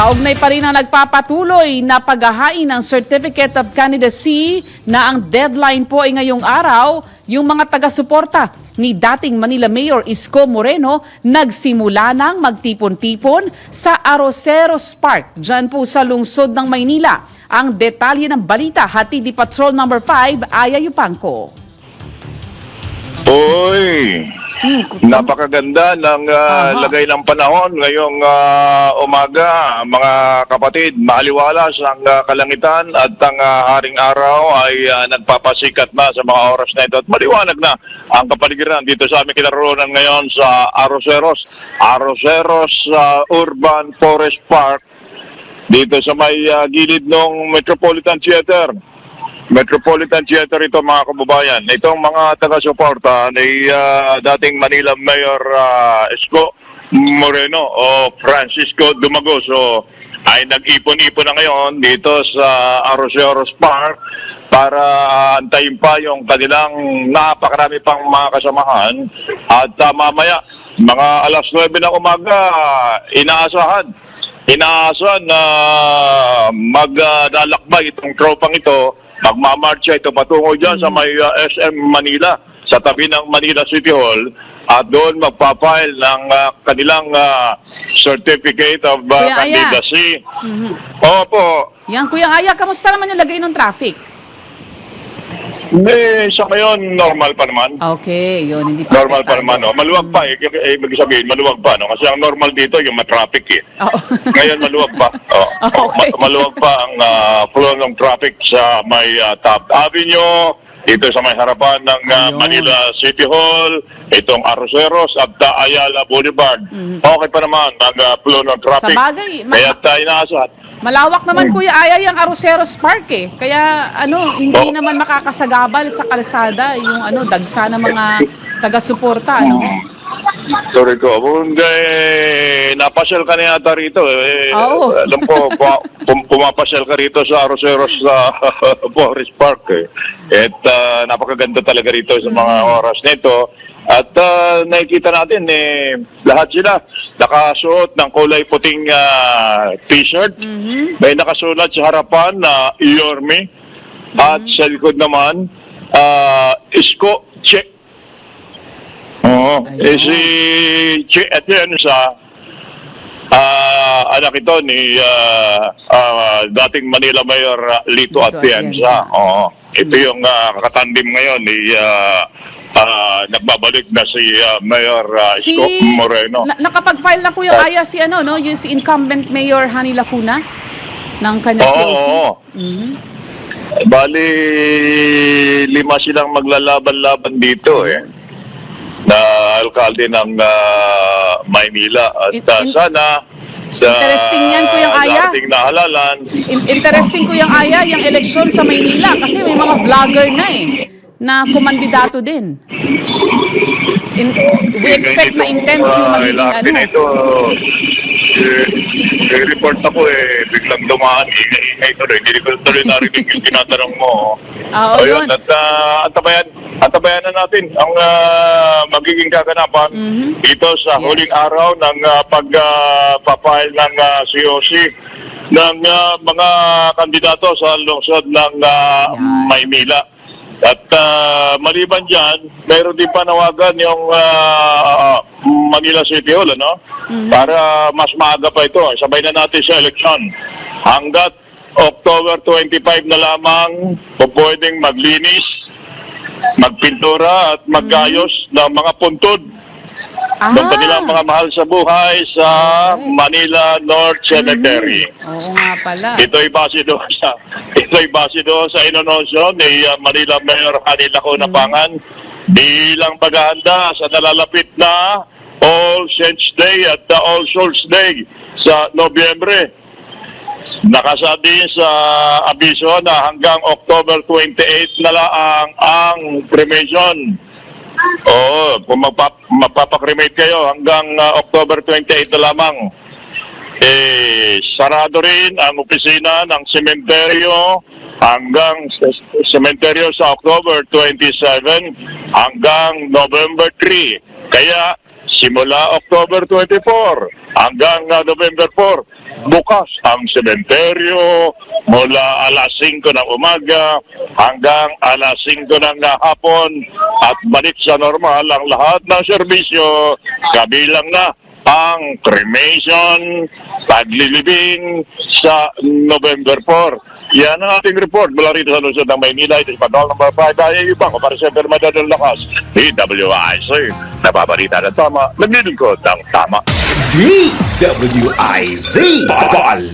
Kaugnay pa rin ang nagpapatuloy na paghahain ng Certificate of Candidacy na ang deadline po ay ngayong araw, yung mga taga-suporta ni dating Manila Mayor Isko Moreno nagsimula nang magtipon-tipon sa Aroseros Park, dyan po sa lungsod ng Maynila. Ang detalye ng balita, hati di Patrol Number 5, Aya Yupangko. Uy, Hmm, napakaganda ng Aha. lagay ng panahon ngayong ah, umaga. Mga kapatid, maaliwalas ang ah, kalangitan at ang ah, haring araw ay ah, nagpapasikat na sa mga oras na ito. At maliwanag na ang kapaligiran dito sa aming kinaroonan ngayon sa Aroseros. Aroseros ah, Urban Forest Park dito sa may ah, gilid ng Metropolitan Theater. Metropolitan Theater ito mga kababayan. Itong mga taga-suporta ni ah, dating Manila Mayor ah, Isko Moreno o Francisco Dumagoso ay nag-ipon-ipon na ngayon dito sa Aroseros Park para antayin pa yung kanilang napakarami pang mga kasamahan at ah, mamaya mga alas 9 ng umaga inaasahan inaasahan na maglalakbay itong tropang ito, magmamarcha ito patungo dyan sa may uh, SM Manila, sa tabi ng Manila City Hall, at doon magpapile ng uh, kanilang uh, Certificate of uh, Kuya. Candidacy. Mhm. Opo, Yan, Kuya Aya, kamusta naman yung lagay ng traffic? Eh, sa ngayon, normal pa naman. Okay, yun, hindi pa. Normal pa naman, no? Maluwag pa, eh, eh, ibig sabihin, maluwag pa, no? Kasi ang normal dito, yung matraffic, eh. Oo. Ngayon maluwag pa. Oh, Okay. ma- maluwag pa ang ah, flow ng traffic sa may ah, Taft Avenue, dito sa may harapan ng ah, Ayun. Manila City Hall, itong Arroceros at ah, Ayala Boulevard. Okay pa naman ang ah, flow ng traffic. Mhm. Sa bagay, ma- Kaya tayo inaasahan. Malawak naman Kuya Aya yung Aroseros Park eh. Kaya ano, hindi naman makakasagabal sa kalsada yung ano, dagsa ng mga taga-suporta, ano? Sorry ko. Kung eh, napasyal ka na yata rito. Eh, Oo. Alam ko, pa, pum- pumapasyal ka rito sa Arroceros sa Forest Park. Eh. At ah, napakaganda talaga rito sa mga oras nito. At ah, nakikita natin, eh, lahat sila nakasuot ng kulay puting ah, t-shirt. May nakasulat sa harapan na Yorme. At sa likod naman, ah, Isko Che. Oo. Eh, si Che Atienza, ah anak ito ni ah, ah, dating Manila Mayor ah, Lito Lito Atienza. Oo. Ito yung uh, katandim ngayon ni ah, ah, nagbabalik na si ah, Mayor ah, Si Isko Moreno. na- nakapag-file na Kuya Aya si ano, no, yung si incumbent Mayor Hani Lacuna ng kanya Oo, COC. oo. Mhm. Bali, lima silang maglalaban-laban dito eh. Na alkalde ng ah, Maynila. At In- in- sana sa Interesting yan, Kuya Aya. na halalan, In- interesting Kuya Aya yung eleksyon sa Maynila kasi may mga vlogger na eh na kumandidato din. In, we expect na intense yung magiging Ah, ano. Ito, eh, eh, report ako eh, biglang dumaan, ingay-ingay tuloy. Hindi ko tuloy narinig yung tinatanong mo. Ah, oo, yun. at uh, antabayan, antabayan na natin ang ah, magiging kaganapan Mhm. dito sa Yes. huling araw ng uh, pagpapile ng ah, COC ng ah, mga kandidato sa lungsod ng ah, Yan. Maynila. At ah, maliban dyan, mayroon din panawagan yung ah, Manila City Hall, ano? Para mas maaga pa ito. Sabay na natin sa eleksyon. Hanggat October 25 na lamang, po pwedeng maglinis, magpintura at maggayos ng mga puntod Ah, ng kanilang mga mahal sa buhay sa Okay. Manila North Cemetery. oo nga pala. Ito'y base doon sa ito'y base doon sa inononsyo ni uh, Manila Mayor Kanila ko Pangan bilang paghahanda sa nalalapit na All Saints Day at the All Souls Day sa Nobyembre. Nakasabi sa abiso na hanggang October 28 na lang ang cremation. Oo, kung magpap magpapakremate kayo hanggang uh, October 28 na lamang. Eh, sarado rin ang opisina ng sementeryo hanggang sementeryo sa October 27 hanggang November 3. Kaya simula October 24 hanggang ah, November 4. Bukas ang sementeryo mula alas 5 ng umaga hanggang alas 5 ng hapon at balik sa normal ang lahat ng serbisyo kabilang na ang cremation, paglilibing sa November 4. Yan ang ating report mula rito sa Luzon ng Maynila. Ito si Patrol number 5 ay ibang para sa Permada ng Lakas. DWIC. Nababalita ng tama, naglilingkod ng tama. DWIZ. Bal